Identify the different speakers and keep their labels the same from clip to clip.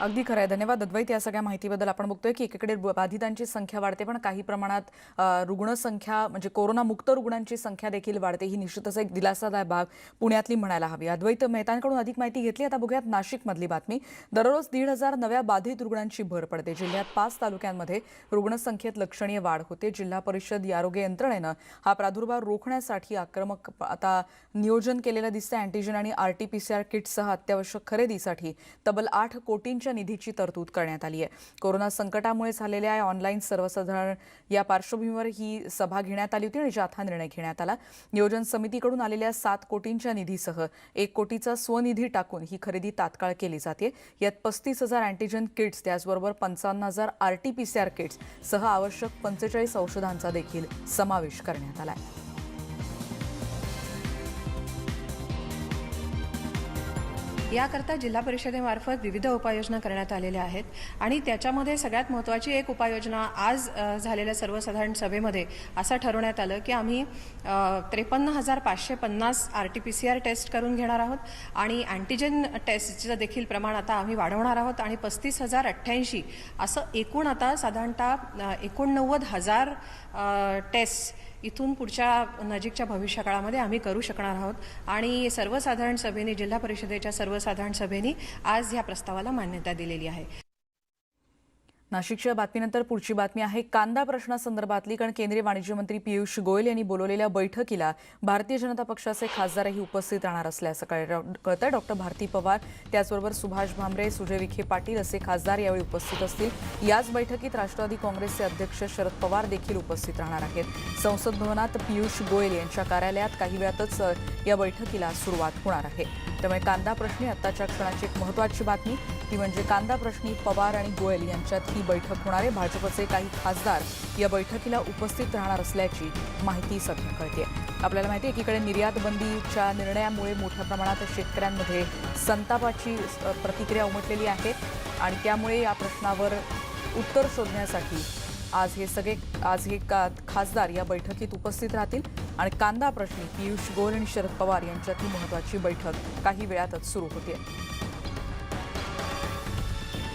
Speaker 1: अगदी खरं आहे. धन्यवाद अद्वैत या सगळ्या माहितीबद्दल. आपण बघतोय की एकीकडे बाधितांची संख्या वाढते पण काही प्रमाणात रुग्णसंख्या म्हणजे कोरोनामुक्त रुग्णांची संख्या देखील वाढते. ही निश्चितच एक दिलासादायक बाब पुण्यातली म्हणायला हवी. अद्वैत मेहतांकडून अधिक माहिती घेतली. आता बघूयात नाशिकमधली बातमी. दररोज दीड हजार नव्या बाधित रुग्णांची भर पडते. जिल्ह्यात पाच तालुक्यांमध्ये रुग्णसंख्येत लक्षणीय वाढ होते. जिल्हा परिषद या आरोग्य यंत्रणेनं हा प्रादुर्भाव रोखण्यासाठी आक्रमक आता नियोजन केलेलं दिसतं अँटीजन आणि आरटीपीसीआर किटसह अत्यावश्यक खरेदीसाठी तब्बल आठ कोटींच्या निधीची तरतूद करण्यात आली आहे. कोरोना संकटामुळे झालेल्या या ऑनलाईन सर्वसाधारण या पार्श्वभूमीवर ही सभा घेण्यात आली होती आणि ज्यात हा निर्णय घेण्यात आला. नियोजन समितीकडून आलेल्या सात कोटींच्या निधीसह एक कोटीचा स्वनिधी टाकून ही खरेदी तात्काळ केली जाते. यात पस्तीस हजार अँटीजन किट्स त्याचबरोबर पंचावन्न हजार आरटीपीसीआर किट्स सह आवश्यक पंचेचाळीस औषधांचा देखील समावेश करण्यात आला आहे.
Speaker 2: याकरता जिल्हा परिषदेमार्फत विविध उपाययोजना करण्यात आलेल्या आहेत आणि त्याच्यामध्ये सगळ्यात महत्त्वाची एक उपाययोजना आज झालेल्या सर्वसाधारण सभेमध्ये असं ठरवण्यात आलं की आम्ही त्रेपन्न हजार पाचशे पन्नास R T P C R test करून घेणार आहोत आणि अँटीजन टेस्टचं देखील प्रमाण आता आम्ही वाढवणार आहोत आणि पस्तीस हजार अठ्ठ्याऐंशी असं एकूण आता साधारणतः एकोणनव्वद हजार टेस्ट इथून पुढच्या नजीकच्या भविष्यकाळामध्ये आम्ही करू शकणार आहोत. आणि सर्वसाधारण सभेने जिल्हा परिषदेच्या सर्वसाधारण सभेने आज ह्या प्रस्तावाला मान्यता दिलेली आहे.
Speaker 1: नाशिकच्या बातमीनंतर पुढची बातमी आहे कांदा प्रश्नासंदर्भातली कारण केंद्रीय वाणिज्य मंत्री पियुष गोयल यांनी बोलवलेल्या बैठकीला भारतीय जनता पक्षाचे खासदारही उपस्थित राहणार असल्याचं आहे डॉक्टर भारती पवार त्याचबरोबर सुभाष भामरे सुजय विखे पाटील असे खासदार यावेळी उपस्थित असतील. याच बैठकीत राष्ट्रवादी काँग्रेसचे अध्यक्ष शरद पवार देखील उपस्थित राहणार आहेत. संसद भवनात पियुष गोयल यांच्या कार्यालयात काही वेळातच या बैठकीला सुरुवात होणार आहे. त्यामुळे कांदा प्रश्नी आत्ताच्या क्षणाची एक महत्वाची बातमी. ती म्हणजे कांदा प्रश्नी पवार आणि गोयल यांच्यात ही बैठक होणार आहे. भाजपचे काही खासदार या बैठकीला उपस्थित राहणार असल्याची माहिती सध्या कळते आपल्याला माहिती आहे एकीकडे निर्यात बंदीच्या निर्णयामुळे मोठ्या प्रमाणात शेतकऱ्यांमध्ये संतापाची प्रतिक्रिया उमटलेली आहे आणि त्यामुळे या प्रश्नावर उत्तर शोधण्यासाठी आज हे सगळे आज हे का खासदार या बैठकीत उपस्थित राहतील. आणि कांदा प्रश्नी पियुष गोयल आणि शरद पवार यांच्यात ही महत्वाची बैठक काही वेळातच सुरू होते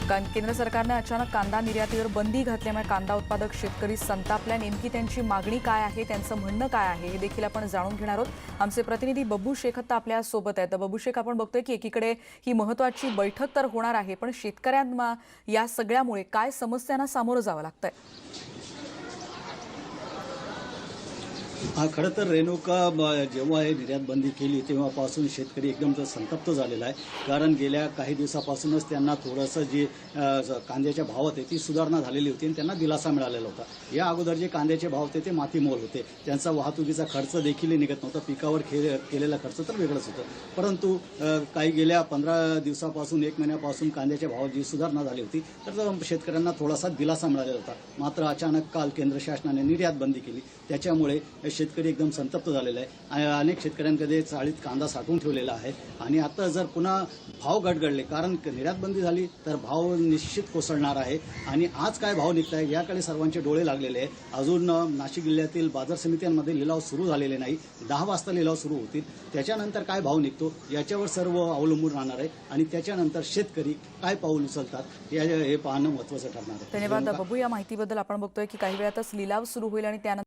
Speaker 1: केंद्र सरकारने अचानक कांदा निर्यातीवर बंदी घातल्यामुळे कांदा उत्पादक शेतकरी संतापल्या. नेमकी त्यांची मागणी काय आहे? त्यांचं म्हणणं काय आहे? हे देखील आपण जाणून घेणार आहोत. आमचे प्रतिनिधी बब्बू शेख आता आपल्यासोबत आहेत. तर बब्बू शेख आपण बघतोय की एकीकडे ही महत्वाची बैठक तर होणार आहे पण शेतकऱ्यांना या सगळ्यामुळे काय समस्यांना सामोरं जावं लागतंय?
Speaker 3: हा खरं तर रेणुका जेव्हा हे निर्यात बंदी केली तेव्हापासून शेतकरी एकदम संतप्त झालेला आहे. कारण गेल्या काही दिवसापासूनच त्यांना थोडंसं जे कांद्याच्या भावात आहे ती सुधारणा झालेली होती आणि त्यांना दिलासा मिळालेला होता. या अगोदर जे कांद्याचे भाव होते ते मातीमोल होते. त्यांचा वाहतुकीचा खर्च देखील निघत नव्हता. पिकावर खे केलेला खर्च तर वेगळंच होतं. परंतु काही गेल्या पंधरा दिवसापासून एक महिन्यापासून कांद्याच्या भावात जी सुधारणा झाली होती तर शेतकऱ्यांना थोडासा दिलासा मिळालेला होता. मात्र अचानक काल केंद्र शासनाने निर्यात बंदी केली. त्याच्यामुळे शेतकरी एकदम संतप्त झालेला आहे. आणि अनेक शेतकऱ्यांकडे चाळीत कांदा साठवून ठेवलेला आहे. आणि आता जर पुन्हा भाव गडगडले कारण निर्यात बंदी झाली तर भाव निश्चित कोसळणार आहे. आणि आज काय भाव निघत आहे याकडे सर्वांचे डोळे लागलेले आहे. अजून नाशिक जिल्ह्यातील बाजार समित्यांमध्ये लिलाव सुरू झालेले नाही. दहा वाजता लिलाव सुरू होतील. त्याच्यानंतर काय भाव निघतो याच्यावर सर्व अवलंबून राहणार आहे. आणि त्याच्यानंतर शेतकरी काय पाऊल उचलतात या हे पाहणं महत्त्वाचं ठरणार आहे.
Speaker 1: धन्यवाद. बबू या माहितीबद्दल. आपण बघतोय की काही वेळातच लिलाव सुरू होईल आणि त्यानंतर